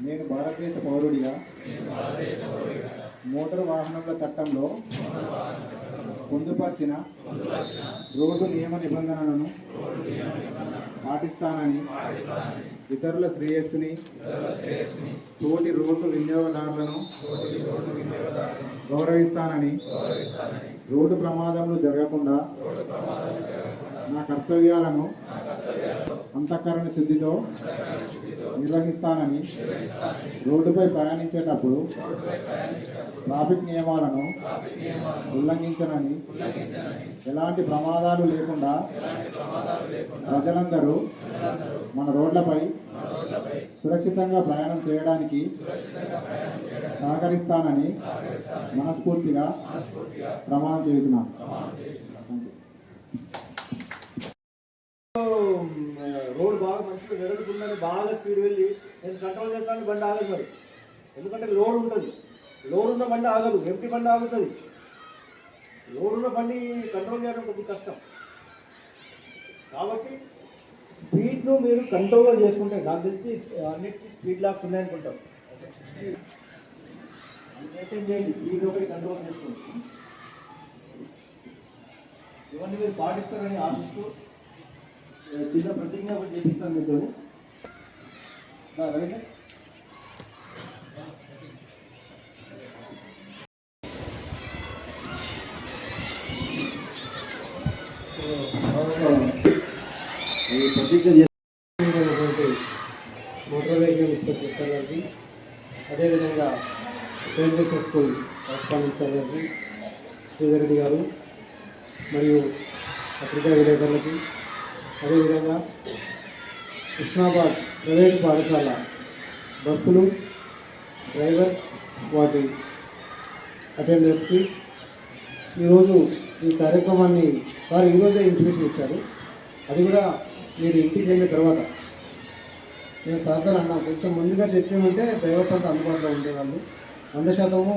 నేను భారతదేశ పౌరుడిగా మోటారు వాహనాల చట్టంలో పొందుపరిచిన రోడ్డు నియమ నిబంధనలను పాటిస్తానని ఇతరుల శ్రేయస్సుని తోటి రోడ్డు వినియోగదారులను గౌరవిస్తానని రోడ్డు ప్రమాదములు జరగకుండా నా కర్తవ్యాలను అంతఃకరణ శుద్ధితో నిర్వహిస్తానని రోడ్డుపై ప్రయాణించేటప్పుడు ట్రాఫిక్ నియమాలను ఉల్లంఘించనని ఎలాంటి ప్రమాదాలు లేకుండా ప్రజలందరూ మన రోడ్లపై సురక్షితంగా ప్రయాణం చేయడానికి సహకరిస్తానని మనస్ఫూర్తిగా ప్రమాణం చేస్తున్నాను రోడ్ బాగా మంచిగా వెడల్పుందని బాగా స్పీడ్ వెళ్ళి నేను కంట్రోల్ చేస్తాను బండి ఆగదు మరి ఎందుకంటే లోడ్ ఉంటుంది. లోడ్ ఉన్న బండి ఆగదు. ఎంపీ బండి ఆగుతుంది. లోడ్ ఉన్న బండి కంట్రోల్ చేయడం కొద్ది కష్టం. కాబట్టి స్పీడ్ను మీరు కంట్రోల్ చేసుకుంటే నాకు తెలిసి అన్నిటికీ స్పీడ్ లాక్స్ ఉన్నాయనుకుంటాం. మెయింటైన్ చేయండి స్పీడ్ ఒకటి కంట్రోల్ చేసుకోండి ఇవన్నీ మీరు పాటిస్తారని ఆశిస్తూ చిన్న ప్రతిజ్ఞ ఒకటి చేపిస్తాను మీతో దా, ఈ ప్రతిజ్ఞ చేసినటువంటి మోటార్ వెహికల్ ఇన్స్పెక్టర్ సార్ గారికి అదేవిధంగా వెంకటేశ్వర స్కూల్ కరస్పాండెంట్ సార్ గారికి శ్రీధర్ రెడ్డి గారు మరియు పత్రికా విలేకరులకి అదేవిధంగా కృష్ణాబాద్ ప్రైవేట్ పాఠశాల బస్సులు డ్రైవర్స్ వాటి అటెండర్స్కి ఈరోజు ఈ కార్యక్రమాన్ని సార్ ఈరోజే ఇంటిమేషన్ ఇచ్చారు. అది కూడా మీరు ఇంటికి వెళ్ళిన తర్వాత. నేను సార్ అన్నా కొంచెం ముందుగా చెప్పామంటే డ్రైవర్స్ అంతా అందుబాటులో ఉండేవాళ్ళు. వంద శాతము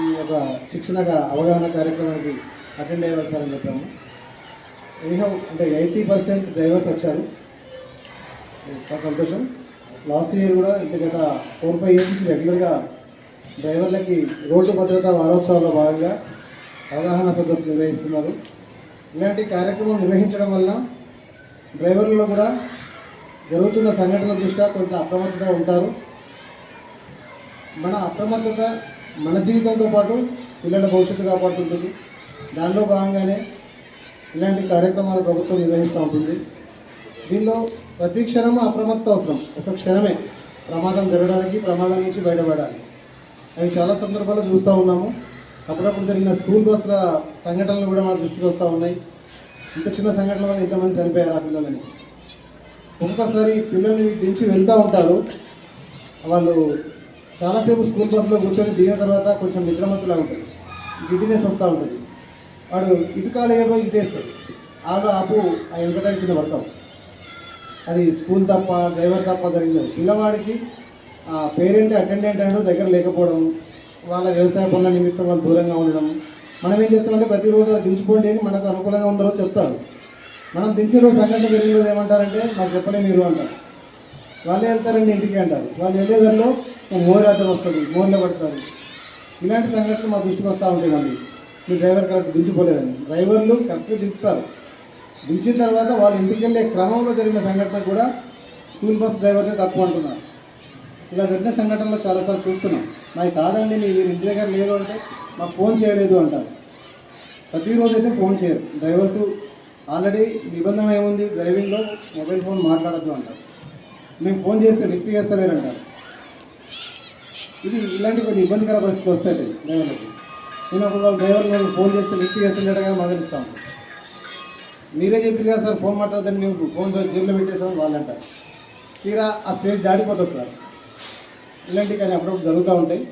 ఈ యొక్క శిక్షణగా అవగాహన కార్యక్రమానికి అటెండ్ అయ్యేవారు సార్ అని చెప్పాము. ఎనీహౌ అంటే ఎయిటీ పర్సెంట్ డ్రైవర్స్ వచ్చారు. చాలా సంతోషం. లాస్ట్ ఇయర్ కూడా ఇంత గత ఫోర్ ఫైవ్ ఇయర్స్ నుంచి రెగ్యులర్గా డ్రైవర్లకి రోడ్డు భద్రత వారోత్సవాల్లో భాగంగా అవగాహన సదస్సు నిర్వహిస్తున్నారు. ఇలాంటి కార్యక్రమం నిర్వహించడం వల్ల డ్రైవర్లలో కూడా జరుగుతున్న సంఘటనల దృష్ట్యా కొంత అప్రమత్తత ఉంటారు. మన అప్రమత్తత మన జీవితంతో పాటు పిల్లల భవిష్యత్తు కాపాడుతుంటుంది. దానిలో భాగంగానే ఇలాంటి కార్యక్రమాలు ప్రభుత్వం నిర్వహిస్తూ ఉంటుంది. దీనిలో ప్రతి క్షణం అప్రమత్త అవసరం ఒక క్షణమే ప్రమాదం జరగడానికి ప్రమాదం నుంచి బయటపడాలి. అవి చాలా సందర్భాల్లో చూస్తూ ఉన్నాము. అప్పుడప్పుడు జరిగిన స్కూల్ బస్సుల సంఘటనలు కూడా మాకు దృష్టికి వస్తూ ఉన్నాయి. ఇంత చిన్న సంఘటన వల్ల ఇంతమంది చనిపోయారు ఆ పిల్లలని. ఒక్కొక్కసారి పిల్లల్ని దించి వెళ్తూ ఉంటారు. వాళ్ళు చాలాసేపు స్కూల్ బస్సులో కూర్చొని దిగిన తర్వాత కొంచెం నిద్రమత్తులా ఉంటుంది గిడ్డినెస్ వస్తూ ఉంటుంది. వాడు ఇటుకాలు ఏవో ఇటేస్తాడు. ఆడు ఆపు ఆ వెనకటానికి కింద పడతాం అది స్కూల్ తప్ప డ్రైవర్ తప్ప జరిగింది. పిల్లవాడికి ఆ పేరెంట్ అటెండెంట్ అయినా దగ్గర లేకపోవడం వాళ్ళ వ్యవసాయ పనుల నిమిత్తం వాళ్ళు దూరంగా ఉండడం. మనం ఏం చేస్తామంటే ప్రతిరోజు అది దించుకోండి అని మనకు అనుకూలంగా ఉందరో చెప్తారు. మనం దించే రోజు సంఘటన జరిగిన రోజు ఏమంటారంటే మాకు చెప్పలే మీరు అంటారు. వాళ్ళే వెళ్తారండి ఇంటికి అంటారు. వాళ్ళు వెళ్ళేదారిలో మోరాటం వస్తుంది మోర్లో పడతారు ఇలాంటి సంఘటనలు మా దృష్టికి వస్తూ ఉంటాయి మళ్ళీ. మీ డ్రైవర్ కరెక్ట్ దించిపోలేదని డ్రైవర్లు కరెక్ట్గా దించుతారు. దించిన తర్వాత వాళ్ళు ఇంటికి వెళ్ళే క్రమంలో జరిగిన సంఘటన కూడా స్కూల్ బస్ డ్రైవర్నే తప్పు అంటున్నారు. ఇలా జరిగిన సంఘటనలు చాలాసార్లు చూస్తున్నాం. నాకు కాదండి మీరు ఇంటి దగ్గర లేరు అంటే మాకు ఫోన్ చేయలేదు అంటారు. ప్రతిరోజు అయితే ఫోన్ చేయరు. డ్రైవర్కు ఆల్రెడీ నిబంధన ఏముంది? డ్రైవింగ్లో మొబైల్ ఫోన్ మాట్లాడద్దు అంటారు. మేము ఫోన్ చేస్తే లిఫ్ట్ చేస్తలేరు అంటారు. ఇది ఇలాంటి కొన్ని ఇబ్బందికర పరిస్థితులు వస్తాయి డ్రైవర్లకు. నేను ఒక డ్రైవర్ మేము ఫోన్ చేస్తే లిఫ్ట్ చేస్తుండగా మొదలుస్తాం. మీరే చెప్పారు కదా సార్ ఫోన్ మాట్లాడదని మేము ఫోన్ జేబులో పెట్టేసామని వాళ్ళంట. తీరా ఆ స్టేజ్ దాటిపోతుంది సార్. ఇలాంటివి కానీ అప్పుడప్పుడు జరుగుతూ ఉంటాయి.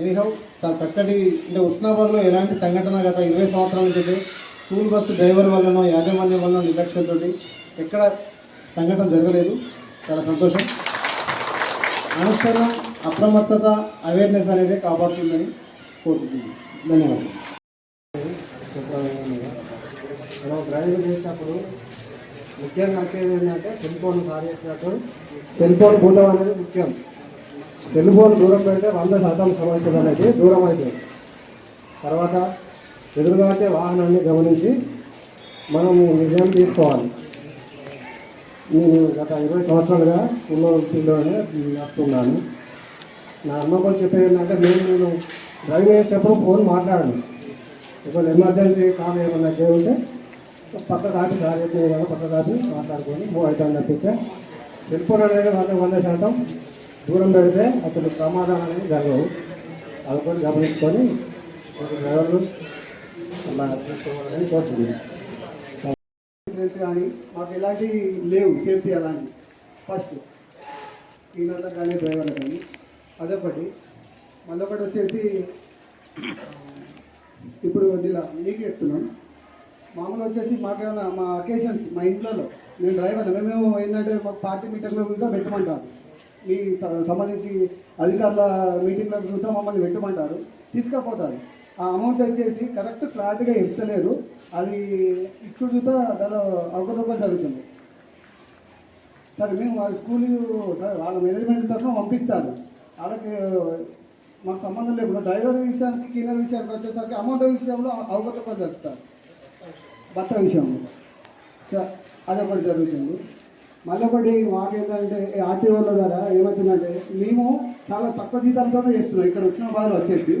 ఎనీహౌ చాలా చక్కటి అంటే ఉస్నాబాద్లో ఎలాంటి సంఘటన గత ఇరవై సంవత్సరాల నుంచి స్కూల్ బస్సు డ్రైవర్ వల్లనో యాజమాన్యం వల్ల నిర్లక్ష్యంతో ఎక్కడ సంఘటన జరగలేదు. చాలా సంతోషం. అనుసరణ అప్రమత్తత అవేర్నెస్ అనేది కాపాడుతుందని కోరుకుంటున్నాను ధన్యవాదాలు మనం డ్రైవింగ్ చేసినప్పుడు ముఖ్యంగా నచ్చేది ఏంటంటే సెల్ ఫోన్ సాధించినప్పుడు సెల్ ఫోన్ భూతం అనేది ముఖ్యం సెల్ ఫోన్ దూరం పెడితే వంద శాతం సమస్యలు అనేది దూరం అవుతాయి తర్వాత ఎదురుగా వచ్చే వాహనాన్ని గమనించి మనము నిర్ణయం తీసుకోవాలి నేను గత ఇరవై సంవత్సరాలుగా స్కూల్లో పిల్లోనే నడుపుతున్నాను నా అనుభవం చెప్పేది ఏంటంటే నేను నేను డ్రైవింగ్ చేసేటప్పుడు ఫోన్ మాట్లాడాను ఒకవేళ ఎమర్జెన్సీ కాల్ ఏమన్నా చేయంటే పక్క కాపీ సార్ చెప్పేది కదా పక్క కాపీ మాట్లాడుకొని మూవ్ అవుతాను తప్పితే సెల్ ఫోన్ అనేది వంద వంద శాతం దూరం పెడితే అసలు ప్రమాదాలు అనేది జరగవు అది కూడా గమనించుకొని డ్రైవర్లు అలా తీసుకోవాలని కోరుతున్నాను. ఇన్సూరెన్స్ కానీ మాకు ఎలాంటివి లేవు సేఫ్టీ అలాంటివి ఫస్ట్ ఈనాళ్ళ కానీ డ్రైవర్లు కానీ అదొకటి. మళ్ళీ ఒకటి వచ్చేసి ఇప్పుడు ఇలా మీకు చెప్తున్నాం. మామూలు వచ్చేసి మాకేమైనా మా అకేషన్స్ మా ఇంట్లో మేము డ్రైవర్ మేమేమో ఏంటంటే మాకు పార్టీ మీటింగ్లో కూడా పెట్టమంటారు. మీ సంబంధించి అధికారుల మీటింగ్లో చూస్తే మమ్మల్ని పెట్టమంటారు. తీసుకపోతారు. ఆ అమౌంట్ వచ్చేసి కరెక్ట్ క్లారిటీగా ఇస్తలేరు. అది ఇప్పుడు చూస్తా దానిలో అవకతవకలు జరుగుతుంది. సరే మేము వాళ్ళ స్కూల్ వాళ్ళ మేనేజ్మెంట్ తరఫున పంపిస్తారు. వాళ్ళకి మాకు సంబంధం లేకుండా డ్రైవర్ విషయానికి క్లీనర్ విషయానికి వచ్చేసరికి అమౌంట్ విషయంలో అవకతవకలు జరుగుతారు బట్ట విషయంలో. అది ఒకటి జరుగుతుంది. మళ్ళీ ఒకటి మాకేంటంటే ఆర్టీఓల ద్వారా ఏమవుతుందంటే మేము చాలా తక్కువ జీతాలతో చేస్తున్నాం. ఇక్కడ వచ్చిన వాళ్ళు వచ్చేసి.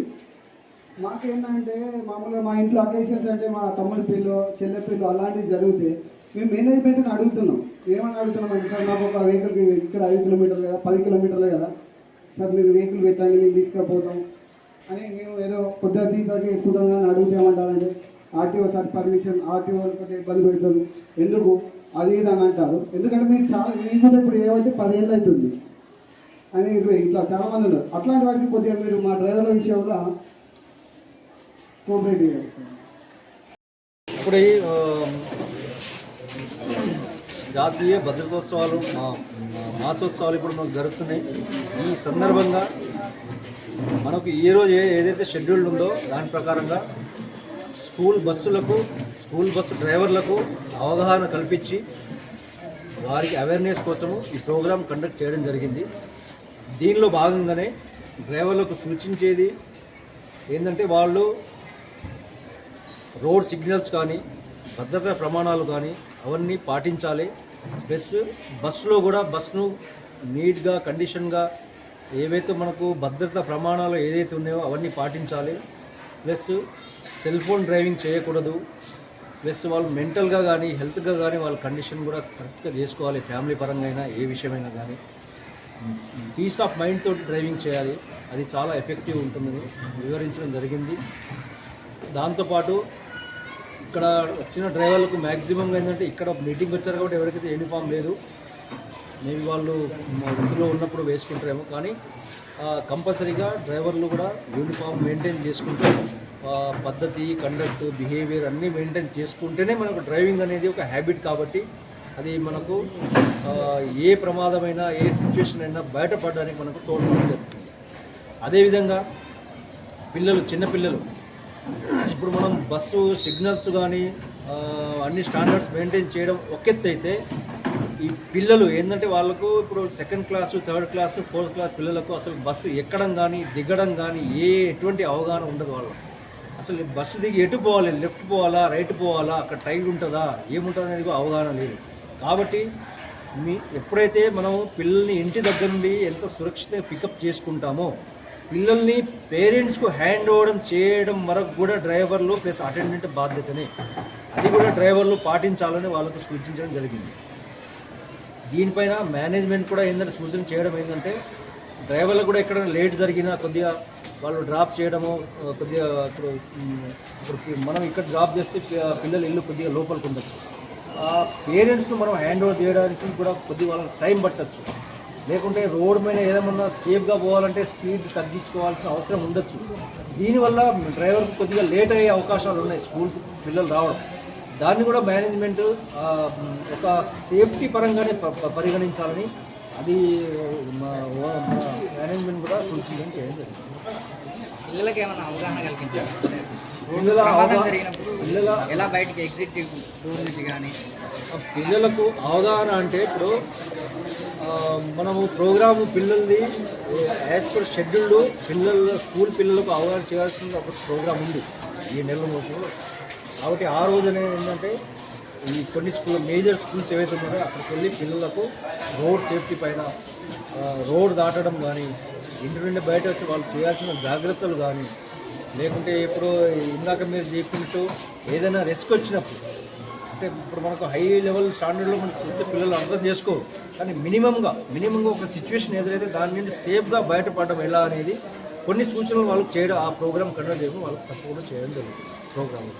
మాకేంటంటే మామూలుగా మా ఇంట్లో అకేషన్స్ అంటే మా తమ్ముడి పిల్లు చెల్లె పిల్లు అలాంటివి జరిగితే మేము మేనేజ్మెంట్ని అడుగుతున్నాం. ఏమని అడుగుతున్నాం అంటే మాకు నాకు ఒక వెహికల్కి ఇక్కడ ఐదు కిలోమీటర్లు కదా పది కిలోమీటర్లు కదా సార్ మీరు వెహికల్ పెట్టండి మేము తీసుకుపోతాం అని మేము ఏదో కొద్దిగా తీసుకొని ఎక్కుతాం అడుగుతామంటారంటే ఆర్టీఓ సార్ పర్మిషన్ ఆర్టీఓ ఇబ్బంది పెడతారు ఎందుకు? అది ఇది అని అంటారు. ఎందుకంటే మీరు చాలా మీకు కూడా ఇప్పుడు ఏమంటే పదేళ్ళు అవుతుంది అని ఇట్లా- ఇట్లా చాలా మంది ఉన్నారు. అట్లాంటి వాటికి కొద్దిగా మీరు మా డ్రైవర్ల విషయంలో కోఆపరేట్ చేయాలి ఇప్పుడు జాతీయ భద్రతోత్సవాలు మా- మాసోత్సవాలు ఇప్పుడు మనకు జరుగుతున్నాయి. ఈ సందర్భంగా మనకు ఏ రోజు ఏదైతే షెడ్యూల్ ఉందో దాని ప్రకారంగా స్కూల్ బస్సులకు స్కూల్ బస్సు డ్రైవర్లకు అవగాహన కల్పించి వారికి అవేర్నెస్ కోసము ఈ ప్రోగ్రాం కండక్ట్ చేయడం జరిగింది. దీనిలో భాగంగానే డ్రైవర్లకు సూచించేది ఏంటంటే వాళ్ళు రోడ్ సిగ్నల్స్ కానీ భద్రతా ప్రమాణాలు కానీ అవన్నీ పాటించాలి. ప్లస్ బస్సులో కూడా బస్సును నీట్గా కండిషన్గా ఏవైతే మనకు భద్రత ప్రమాణాలు ఏదైతే ఉన్నాయో అవన్నీ పాటించాలి. ప్లస్ సెల్ ఫోన్ డ్రైవింగ్ చేయకూడదు. ప్లస్ వాళ్ళు మెంటల్గా కానీ హెల్త్గా కానీ వాళ్ళ కండిషన్ కూడా కరెక్ట్గా చేసుకోవాలి. ఫ్యామిలీ పరంగా అయినా ఏ విషయమైనా కానీ. పీస్ ఆఫ్ మైండ్ తోటి డ్రైవింగ్ చేయాలి. అది చాలా ఎఫెక్టివ్ ఉంటుందని వివరించడం జరిగింది. దాంతోపాటు ఇక్కడ వచ్చిన డ్రైవర్లకు మ్యాక్సిమంగా ఏంటంటే ఇక్కడ మీటింగ్ వచ్చారు కాబట్టి ఎవరికైతే యూనిఫామ్ లేదు మేబీ వాళ్ళు మా వృత్తిలో ఉన్నప్పుడు వేసుకుంటారేమో కానీ కంపల్సరీగా డ్రైవర్లు కూడా యూనిఫామ్ మెయింటైన్ చేసుకుంటూ పద్ధతి కండక్ట్ బిహేవియర్ అన్నీ మెయింటైన్ చేసుకుంటేనే మనకు డ్రైవింగ్ అనేది ఒక హ్యాబిట్ కాబట్టి అది మనకు ఏ ప్రమాదమైనా ఏ సిచ్యువేషన్ అయినా బయటపడడానికి మనకు తోడ్పడుతుంది అదేవిధంగా పిల్లలు చిన్నపిల్లలు ఇప్పుడు మనం బస్సు సిగ్నల్స్ కానీ అన్ని స్టాండర్డ్స్ మెయింటైన్ చేయడం ఒక అయితే ఈ పిల్లలు ఏంటంటే వాళ్ళకు ఇప్పుడు second class third class fourth class పిల్లలకు అసలు బస్సు ఎక్కడం కానీ దిగడం కానీ ఏ ఎటువంటి అవగాహన ఉండదు వాళ్ళు అసలు బస్సు దిగి ఎటు పోవాలి? లెఫ్ట్ పోవాలా? రైట్ పోవాలా? అక్కడ టైర్ ఉంటుందా? ఏముంటుంది అనేది కూడా అవగాహన లేదు. కాబట్టి మీ ఎప్పుడైతే మనం పిల్లల్ని ఇంటి దగ్గర నుండి ఎంత సురక్షితంగా పికప్ చేసుకుంటామో పిల్లల్ని పేరెంట్స్కు హ్యాండ్ ఓవర్ చేయడం వరకు కూడా డ్రైవర్లు ప్లస్ అటెండెంట్ బాధ్యతనే. అది కూడా డ్రైవర్లు పాటించాలని వాళ్ళకు సూచించడం జరిగింది. దీనిపైన మేనేజ్మెంట్ కూడా ఏంటంటే సూచన చేయడం ఏంటంటే డ్రైవర్లు కూడా ఎక్కడైనా లేట్ జరిగినా కొద్దిగా వాళ్ళు డ్రాప్ చేయడము కొద్దిగా ఇప్పుడు ఇప్పుడు మనం ఇక్కడ డ్రాప్ చేస్తే పిల్లలు ఇల్లు కొద్దిగా లోపలికి ఉండొచ్చు. ఆ పేరెంట్స్ మనం హ్యాండ్ ఓవర్ చేయడానికి కూడా కొద్దిగా వాళ్ళకి టైం పట్టచ్చు. లేకుంటే రోడ్ మీద ఏదేమన్నా సేఫ్గా పోవాలంటే స్పీడ్ తగ్గించుకోవాల్సిన అవసరం ఉండొచ్చు. దీనివల్ల డ్రైవర్కి కొద్దిగా లేట్ అయ్యే అవకాశాలు ఉన్నాయి స్కూల్కి పిల్లలు రావడం. దాన్ని కూడా మేనేజ్మెంట్ ఒక సేఫ్టీ పరంగానే పరిగణించాలని అది మేనేజ్మెంట్ కూడా సూచించడం చేయడం పిల్లలకి ఏమైనా అవగాహన కల్పించారు? పిల్లల ఎలా బయటికి ఎగ్జిట్ టూర్ నుంచి కానీ పిల్లలకు అవగాహన అంటే ఇప్పుడు మనము ప్రోగ్రాము పిల్లల్ని యాజ్ పర్ షెడ్యూల్డ్ పిల్లల స్కూల్ పిల్లలకు అవగాహన చేయాల్సిన ఒక ప్రోగ్రామ్ ఉంది ఈ నెల రోజుల్లో. కాబట్టి ఆ రోజునే ఏంటంటే ఈ కొన్ని స్కూల్ మేజర్ స్కూల్స్ ఏవైతే ఉన్నాయో అక్కడికి వెళ్ళి పిల్లలకు రోడ్ సేఫ్టీ పైన రోడ్ దాటడం కానీ ఇంటి నుండి బయట వచ్చి వాళ్ళు చేయాల్సిన జాగ్రత్తలు కానీ లేకుంటే ఇప్పుడు ఇందాక మీరు చెప్పినట్టు ఏదైనా రిస్క్ వచ్చినప్పుడు అంటే ఇప్పుడు మనకు హై లెవెల్ స్టాండర్డ్లో మనకు చూస్తే పిల్లలు అర్థం చేసుకోరు. కానీ మినిమంగా మినిమంగా ఒక సిచ్యువేషన్ ఎదురైతే దాని నుండి సేఫ్గా బయటపడడం ఎలా అనేది కొన్ని సూచనలు వాళ్ళకి చేయడం ఆ ప్రోగ్రామ్ కండక్ట్ చేయడం వాళ్ళకి తప్పకుండా చేయడం జరుగుతుంది ప్రోగ్రామ్